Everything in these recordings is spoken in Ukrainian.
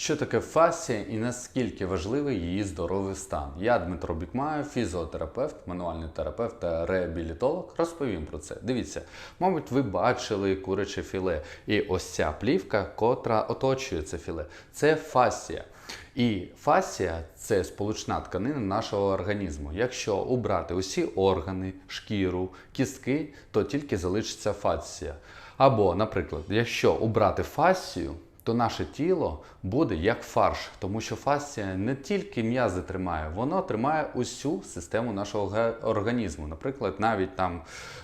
Що таке фасія і наскільки важливий її здоровий стан? Я Дмитро Бікмаєв, фізіотерапевт, мануальний терапевт та реабілітолог. Розповім про це. Дивіться, мабуть, ви бачили куряче філе. І ось ця плівка, котра оточує це філе, це фасія. І фасія це сполучна тканина нашого організму. Якщо убрати усі органи, шкіру, кістки, то тільки залишиться фасія. Або, наприклад, якщо убрати фасію, то наше тіло буде як фарш, тому що фасія не тільки м'язи тримає, воно тримає усю систему нашого організму. Наприклад, навіть там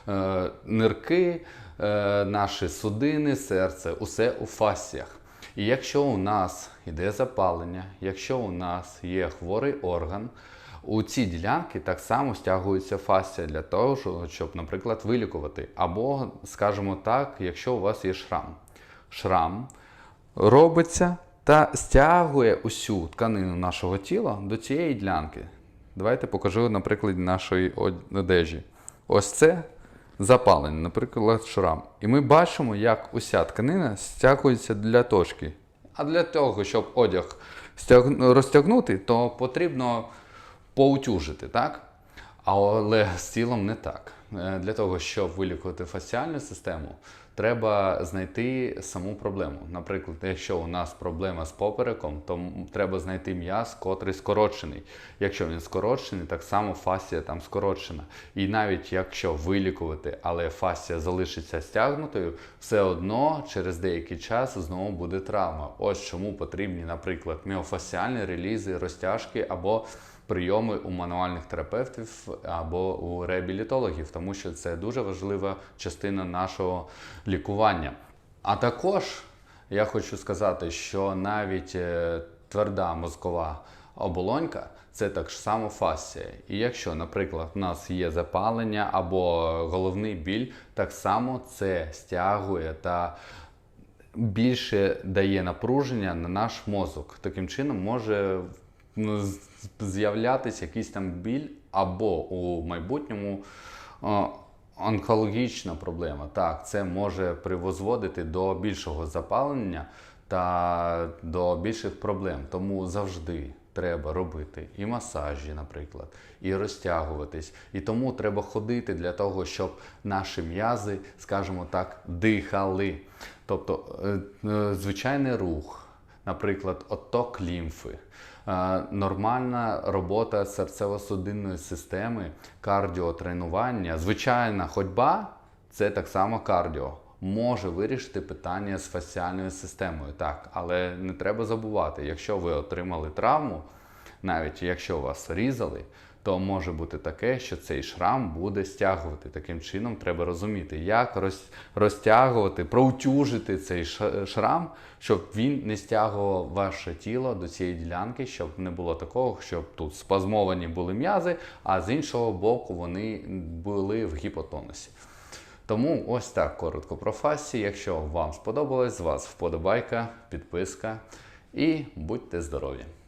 е, нирки, е, наші судини, серце, усе у фасіях. І якщо у нас йде запалення, якщо у нас є хворий орган, у ці ділянки так само стягується фасія для того, щоб, наприклад, вилікувати. Або, скажімо так, якщо у вас є шрам. Шрам робиться та стягує усю тканину нашого тіла до цієї ділянки. Давайте покажу на прикладі нашої одежі. Ось це запалення, наприклад, шрам. І ми бачимо, як уся тканина стягується для точки. А для того, щоб одяг розтягнути, то потрібно поутюжити, так? Але з тілом не так. Е, Для того, щоб вилікувати фасціальну систему, треба знайти саму проблему. Наприклад, якщо у нас проблема з попереком, то треба знайти м'яз, котрий скорочений. Якщо він скорочений, так само фасія там скорочена. І навіть якщо вилікувати, але фасія залишиться стягнутою, все одно через деякий час знову буде травма. Ось чому потрібні, наприклад, міофасіальні релізи, розтяжки або прийоми у мануальних терапевтів або у реабілітологів, тому що це дуже важлива частина нашого лікування. А також я хочу сказати, що навіть е, тверда мозкова оболонька це так само фасія. І якщо, наприклад, у нас є запалення або головний біль, так само це стягує та більше дає напруження на наш мозок. Таким чином може ну, з'являтися якийсь там біль, або у майбутньому онкологічна проблема. Так, це може привозводити до більшого запалення та до більших проблем. Тому завжди треба робити і масажі, наприклад, і розтягуватись. І тому треба ходити для того, щоб наші м'язи, скажімо так, дихали. Тобто е, е, звичайний рух, наприклад, отток лімфи, е, нормальна робота серцево-судинної системи, кардіотренування, звичайна ходьба це так само кардіо. Може вирішити питання з фасціальною системою, так, але не треба забувати, якщо ви отримали травму, навіть якщо вас різали, то може бути таке, що цей шрам буде стягувати. Таким чином треба розуміти, як розтягувати, проутюжити цей шрам, щоб він не стягував ваше тіло до цієї ділянки, щоб не було такого, щоб тут спазмовані були м'язи, а з іншого боку вони були в гіпотонусі. Тому ось так коротко про фасі. Якщо вам сподобалось, з вас вподобайка, підписка і будьте здорові!